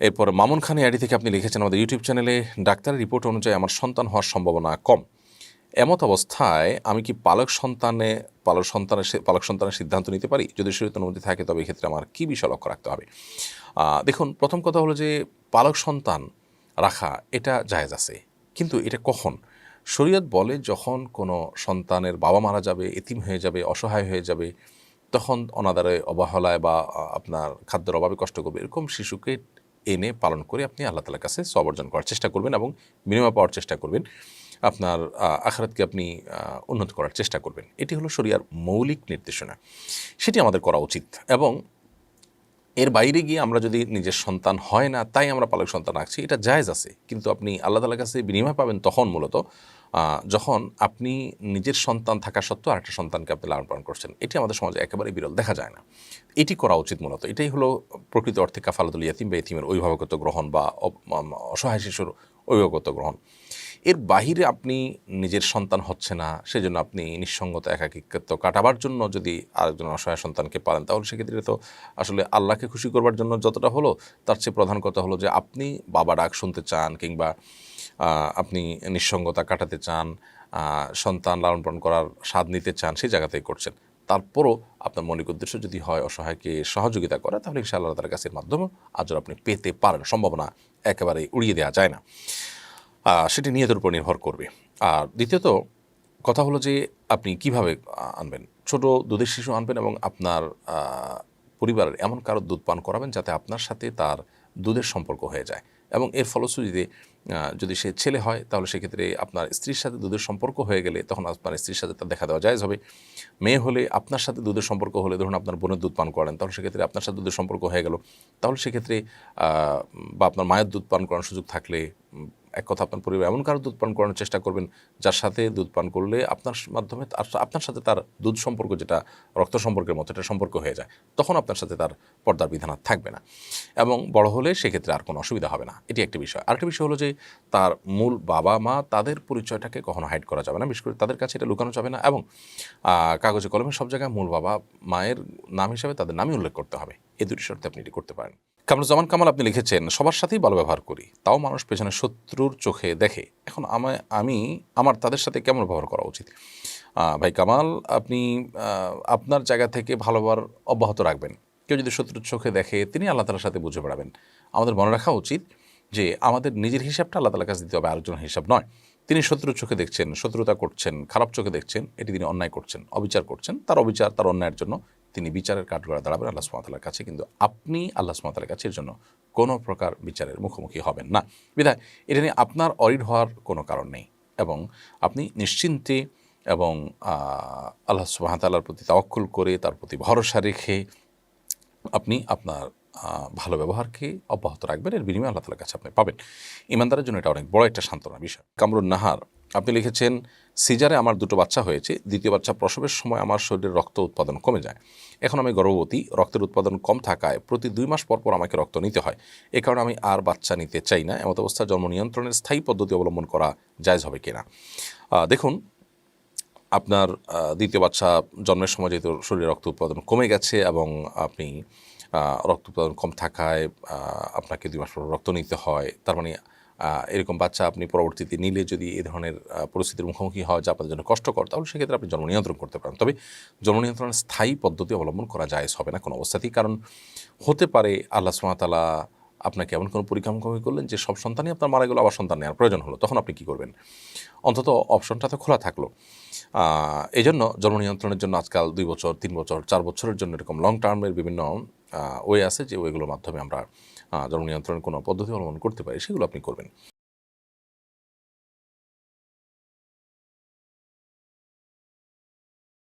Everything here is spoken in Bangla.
এরপর মামুন খান আইডি থেকে আপনি লিখেছেন আমাদের ইউটিউব চ্যানেলে ডাক্তারের রিপোর্ট অনুযায়ী আমার সন্তান হওয়ার সম্ভাবনা কম। এমত অবস্থায় আমি কি পালক সন্তানে, পালক সন্তানের পালক সন্তানের সিদ্ধান্ত নিতে পারি? যদি শরীর অনুমতি থাকে, তবে এক্ষেত্রে আমার কী বিষয় লক্ষ্য রাখতে হবে? দেখুন, প্রথম কথা হলো যে পালক সন্তান রাখা, এটা জায়েজ আছে। কিন্তু এটা কখন? শরীয়ত বলে যখন কোনো সন্তানের বাবা মারা যাবে, এতিম হয়ে যাবে, অসহায় হয়ে যাবে, তখন অনাদারে অবহেলায় বা আপনার খাদ্যের অভাবে কষ্ট করবে, এরকম শিশুকে এনে পালন করে আপনি আল্লাহ তালার কাছে সব অর্জন করার চেষ্টা করবেন এবং বিনিময় পাওয়ার চেষ্টা করবেন। আপনার আখরাতকে আপনি উন্নত করার চেষ্টা করবেন। এটি হলো শরিয়ার মৌলিক নির্দেশনা। সেটি আমাদের করা উচিত এবং এর বাইরে গিয়ে আমরা যদি নিজের সন্তান হয় না, তাই আমরা পালক সন্তান রাখছি, এটা জায়জ আছে। কিন্তু আপনি আল্লাহ তালার কাছে বিনিময় পাবেন তখন মূলত যখন আপনি নিজের সন্তান থাকা সত্ত্বেও আরেকটা সন্তানকে আপনি লালন পালন করছেন, এটি আমাদের সমাজে একেবারে বিরল, দেখা যায় না। এটি করা উচিত মূলত। এটাই হলো প্রকৃত অর্থে কাফালাতুল ইয়াতিম বা ইতিমের অভিভাবকত্ব গ্রহণ বা অসহায় শিশুর অভিভাবকত্ব গ্রহণ। এর বাহিরে আপনি নিজের সন্তান হচ্ছে না, সেজন্য আপনি নিঃসঙ্গতা একাকিত্ব কাটাবার জন্য যদি আরেকজন অসহায় সন্তানকে পালেন তাহলে সেক্ষেত্রে তো আসলে আল্লাহকে খুশি করবার জন্য যতটা হলো, তার চেয়ে প্রধান কথা হলো যে আপনি বাবা ডাক শুনতে চান কিংবা আপনি নিঃসঙ্গতা কাটাতে চান সন্তান লালন পালন করার স্বাদ নিতে চান, সেই জায়গাতেই করছেন। তারপরও আপনার মৌলিক উদ্দেশ্য যদি হয় অসহায়কে সহযোগিতা করা, তাহলে ইনশাআল্লাহ তার কাছের মাধ্যমে আজর আপনি পেতে পারেন। সম্ভাবনা একেবারে উড়িয়ে দেওয়া যায় না। সেটি নিয়তের উপর নির্ভর করবে। আর দ্বিতীয়ত কথা হলো যে আপনি কীভাবে আনবেন? ছোট দুধের শিশু আনবেন এবং আপনার পরিবারের এমন কারও দুধ পান করাবেন যাতে আপনার সাথে তার দুধের সম্পর্ক হয়ে যায় এবং এর ফলশ্রুতিতে যদি সে ছেলে হয় তাহলে সেক্ষেত্রে আপনার স্ত্রীর সাথে দুধের সম্পর্ক হয়ে গেলে তখন আপনার স্ত্রীর সাথে তার দেখা দেওয়া যায় হবে। মেয়ে হলে আপনার সাথে দুধের সম্পর্ক হলে ধরুন আপনার বোনের দুধ পান করেন, তাহলে সেক্ষেত্রে আপনার সাথে দুধের সম্পর্ক হয়ে গেল। তাহলে সেক্ষেত্রে বা আপনার মায়ের দুধ পান করার সুযোগ থাকলে এক কথা আপনার পরিবার, এমন কারও দুধ পান করানোর চেষ্টা করবেন, যার সাথে দুধ পান করলে আপনার মাধ্যমে আপনার সাথে তার দুধ সম্পর্ক যেটা, রক্ত সম্পর্কের মতো এটা সম্পর্ক হয়ে যায়। তখন আপনার সাথে তার পর্দার বিধান আর থাকবে না। এবং বড় হলে সেক্ষেত্রে আর কোনো অসুবিধা হবে না। এটি একটি বিষয়। আরেকটি বিষয় হলো যে, তার মূল বাবা মা তাদের পরিচয়টাকে কখনো হাইড করা যাবে না। বিশেষ করে তাদের কাছে এটা লুকানো যাবে না। এবং কাগজে কলমে সব জায়গায় মূল বাবা মায়ের নাম হিসাবে তাদের নামই উল্লেখ করতে হবে। এই দুটি শর্তে আপনি এটি করতে পারেন। কামরুজ্জামান কামাল, আপনি লিখেছেন, সবার সাথেই ভালো ব্যবহার করি। তাও মানুষ পেছনে শত্রুর চোখে দেখে। এখন আমায়, আমি, আমার তাদের সাথে কেমন ব্যবহার করা উচিত? ভাই কামাল, আপনি আপনার জায়গা থেকে ভালো ব্যবহার অব্যাহত রাখবেন। কেউ যদি শত্রুর চোখে দেখে, তিনি আল্লাহ তালার সাথে বুঝে বেড়াবেন। আমাদের মনে রাখা উচিত যে, আমাদের নিজের হিসাবটা আল্লাহ তালার কাছে দিতে হবে, আরেকজনের হিসাব নয়। তিনি শত্রুর চোখে দেখছেন, শত্রুতা করছেন, খারাপ চোখে দেখছেন, এটি তিনি অন্যায় করছেন, অবিচার করছেন, তার অবিচার, তার অন্যায়ের জন্য তিনি বিচারের কাঠগড়া দাঁড়াবেন আল্লাহ সুমাতালার কাছে, কিন্তু আপনি আল্লাহ সুমাতালার কাছে এর জন্য কোনো প্রকার বিচারের মুখোমুখি হবেন না। বিধায়, এটা নিয়ে আপনার অরিড হওয়ার কোনো কারণ নেই এবং আপনি নিশ্চিন্তে এবং আল্লাহ সুবাহতাল্লার প্রতি তাওয়াক্কুল করে, তার প্রতি ভরসা রেখে আপনি আপনার ভালো ব্যবহারকে অব্যাহত রাখবেন, এর বিনিময়ে আল্লাহ তালার কাছে আপনি পাবেন। ইমানদারের জন্য এটা অনেক বড় একটা সান্ত্বনা বিষয়। কামরুন নাহার আপনি লিখেছেন, সিজারে আমার দুটো বাচ্চা হয়েছে। দ্বিতীয় বাচ্চা প্রসবের সময় আমার শরীরে রক্ত উৎপাদন কমে যায়। এখন আমি গর্ভবতী। রক্তের উৎপাদন কম থাকায় প্রতি দুই মাস পর পর আমাকে রক্ত নিতে হয়। এ কারণে আমি আর বাচ্চা নিতে চাই না। এমত অবস্থায় জন্ম নিয়ন্ত্রণের স্থায়ী পদ্ধতি অবলম্বন করা জায়জ হবে কিনা? দেখুন, আপনার দ্বিতীয় বাচ্চা জন্মের সময় যেহেতু শরীরে রক্ত উৎপাদন কমে গেছে এবং আপনি রক্ত উৎপাদন কম থাকায় আপনাকে দুই মাস পর রক্ত নিতে হয়, তার মানে এরকম বাচ্চা আপনি পরবর্তীতে নিলে যদি এই ধরনের পরিস্থিতির মুখোমুখি হয় যা আপনাদের জন্য কষ্টকর, তাহলে সেক্ষেত্রে আপনি জন্ম নিয়ন্ত্রণ করতে পারেন। তবে জন্ম নিয়ন্ত্রণের স্থায়ী পদ্ধতি অবলম্বন করা যায় হবে না কোনো অবস্থাতেই। কারণ হতে পারে আল্লাহ সুমাতালা আপনাকে এমন কোনো পরীক্ষা মুখোমুখি করলেন যে সব সন্তানই আপনার মারা গেলো, আবার সন্তান নেওয়ার প্রয়োজন হলো। তখন আপনি কী করবেন? অন্তত অপশনটা তো খোলা থাকল। এই জন্য জন্ম নিয়ন্ত্রণের জন্য আজকাল দুই বছর, তিন বছর, চার বছরের জন্য এরকম লং টার্মের বিভিন্ন ওয়ে আছে যে ওয়েগুলোর মাধ্যমে আমরা জন্ম নিয়ন্ত্রণের কোনো পদ্ধতি অবলম্বন করতে পারে সেগুলো আপনি করবেন।